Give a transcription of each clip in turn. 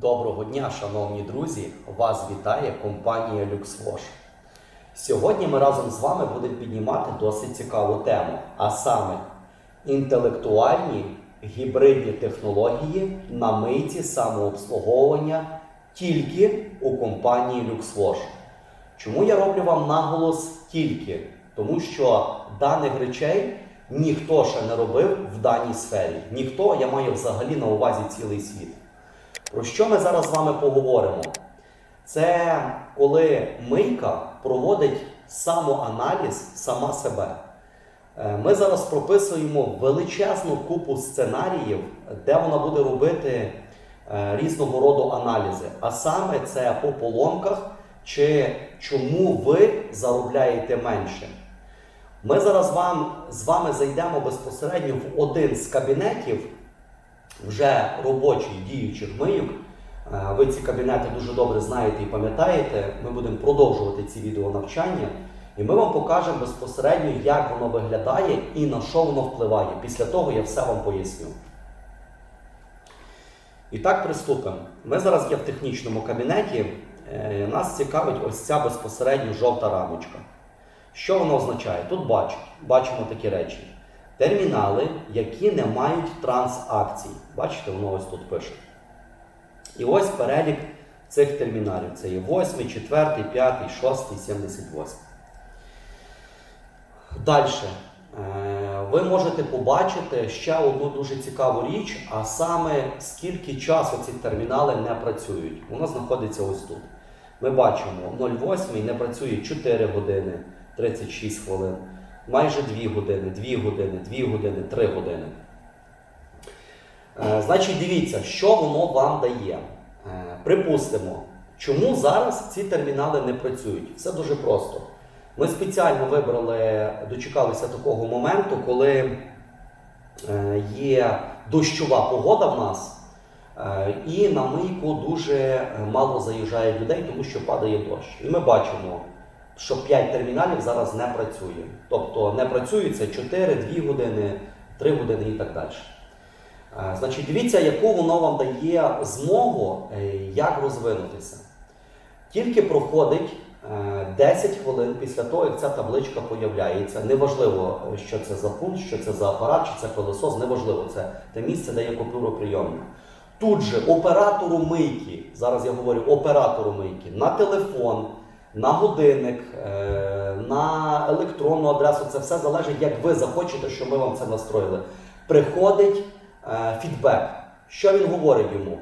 Доброго дня, шановні друзі! Вас вітає компанія LuxWash. Сьогодні ми разом з вами будемо піднімати досить цікаву тему, а саме інтелектуальні гібридні технології на мийці самообслуговування тільки у компанії LuxWash. Чому я роблю вам наголос тільки? Тому що даних речей ніхто ще не робив в даній сфері. Ніхто, я маю взагалі на увазі цілий світ. Про що ми зараз з вами поговоримо? Це коли мийка проводить самоаналіз сама себе. Е, Ми зараз прописуємо величезну купу сценаріїв, де вона буде робити е, різного роду аналізи. А саме це по поломках чи чому ви заробляєте менше. Ми зараз вам, з вами зайдемо безпосередньо в один з кабінетів вже робочих діючих мийок. Е, Ви ці кабінети дуже добре знаєте і пам'ятаєте. Ми будемо продовжувати ці відеонавчання, і ми вам покажемо безпосередньо, як воно виглядає і на що воно впливає. Після того я все вам поясню. І так приступимо. Ми зараз є в технічному кабінеті. Е, Нас цікавить ось ця безпосередньо жовта рамочка. Що воно означає? Тут бачимо, бачимо такі речі. Термінали, які не мають трансакцій. Бачите, воно ось тут пише. І ось перелік цих терміналів. Це є 8, 4, 5, 6, 78. Далі. Ви можете побачити ще одну дуже цікаву річ, а саме скільки часу ці термінали не працюють. Воно знаходиться ось тут. Ми бачимо 0,8 не працює 4 години 36 хвилин, майже 2 години, 2 години, 2 години, 3 години. Е, Значить, дивіться, що воно вам дає. Е, Припустимо, чому зараз ці термінали не працюють? Все дуже просто. Ми спеціально вибрали, дочекалися такого моменту, коли е, є дощова погода в нас, і на мийку дуже мало заїжджає людей, тому що падає дощ. І ми бачимо, що 5 терміналів зараз не працює. Тобто не працює це 4, 2 години, 3 години і так далі. Е, Значить, дивіться, яку воно вам дає змогу, е, як розвинутися. Тільки проходить е, 10 хвилин після того, як ця табличка появляється. Неважливо, е, що це за пункт, що це за апарат, чи це пилосос, неважливо, це те місце, де є купюроприйомник. Тут же оператору мийки, зараз я говорю оператору мийки, на телефон, на годинник, е, на електронну адресу, це все залежить, як ви захочете, щоб ми вам це настроїли. Приходить е, фідбек. Що він говорить йому?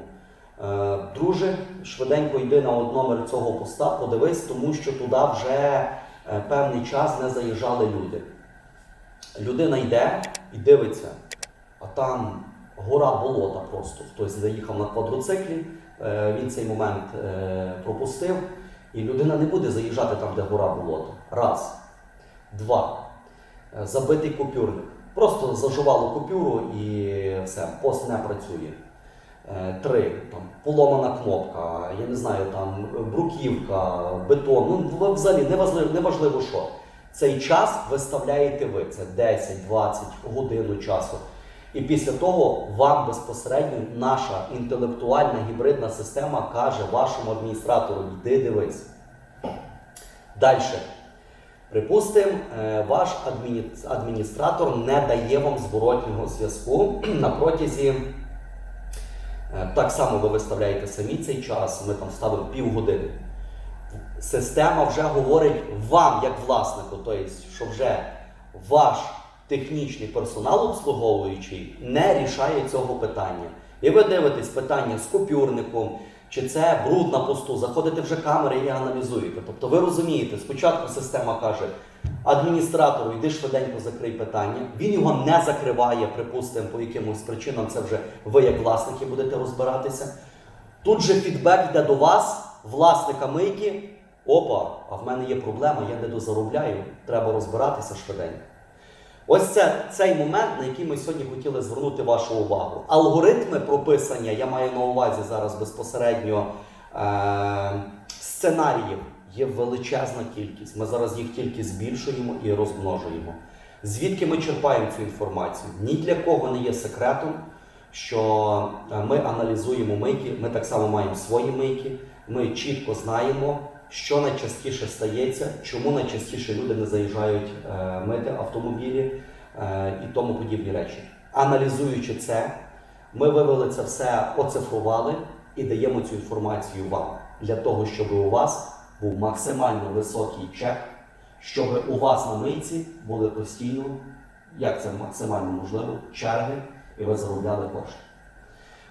Е, Друже, швиденько йди на номер цього поста, подивись, тому що туди вже певний час не заїжджали люди. Людина йде і дивиться, а там гора болота просто. Хтось заїхав на квадроциклі, він цей момент пропустив, і людина не буде заїжджати там, де гора болота. Раз. Два. Е, Забитий купюрник. Просто зажувало купюру і все, пост не працює. Е, Три. Там, поломана кнопка, я не знаю, там бруківка, бетон. Ну, взагалі неважливо, неважливо що. Цей час виставляєте ви. Це 10-20 годину часу. І після того вам безпосередньо наша інтелектуальна гібридна система каже вашому адміністратору, йди дивись. Далі. Припустимо, е, ваш адміні- адміністратор не дає вам зворотнього зв'язку на протязі. Е, Так само ви виставляєте самі цей час, ми там ставимо півгодини. Система вже говорить вам, як власнику, тобто, що вже ваш технічний персонал обслуговуючий не рішає цього питання. І ви дивитесь питання з купюрником, чи це бруд на посту, заходите вже камери і аналізуєте. Тобто ви розумієте, спочатку система каже адміністратору, йди швиденько закрий питання. Він його не закриває, припустимо, по якимось причинам це вже ви, як власники, будете розбиратися. Тут же фідбек йде до вас, власника мийки. Опа, а в мене є проблема, я не дозаробляю, треба розбиратися швиденько. Ось це цей момент, на який ми сьогодні хотіли звернути вашу увагу. Алгоритми прописання, я маю на увазі зараз безпосередньо е- сценаріїв є величезна кількість. Ми зараз їх тільки збільшуємо і розмножуємо. Звідки ми черпаємо цю інформацію? Ні для кого не є секретом, що е, ми аналізуємо мийки, ми так само маємо свої мийки, ми чітко знаємо, що найчастіше стається, чому найчастіше люди не заїжджають е, мити автомобілі е, і тому подібні речі. Аналізуючи це, ми вивели це все, оцифрували і даємо цю інформацію вам для того, щоб у вас був максимально високий чек, щоб у вас на мийці були постійно, як це максимально можливо, черги, і ви заробляли кошти.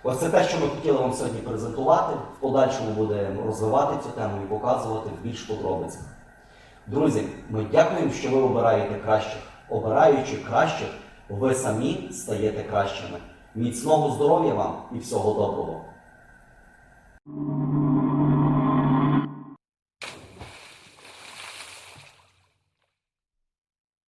Ось це те, що ми хотіли вам сьогодні презентувати. В подальшому будемо розвивати цю тему і показувати в більш подробицях. Друзі, ми дякуємо, що ви обираєте кращих. Обираючи кращих, ви самі стаєте кращими. Міцного здоров'я вам і всього доброго!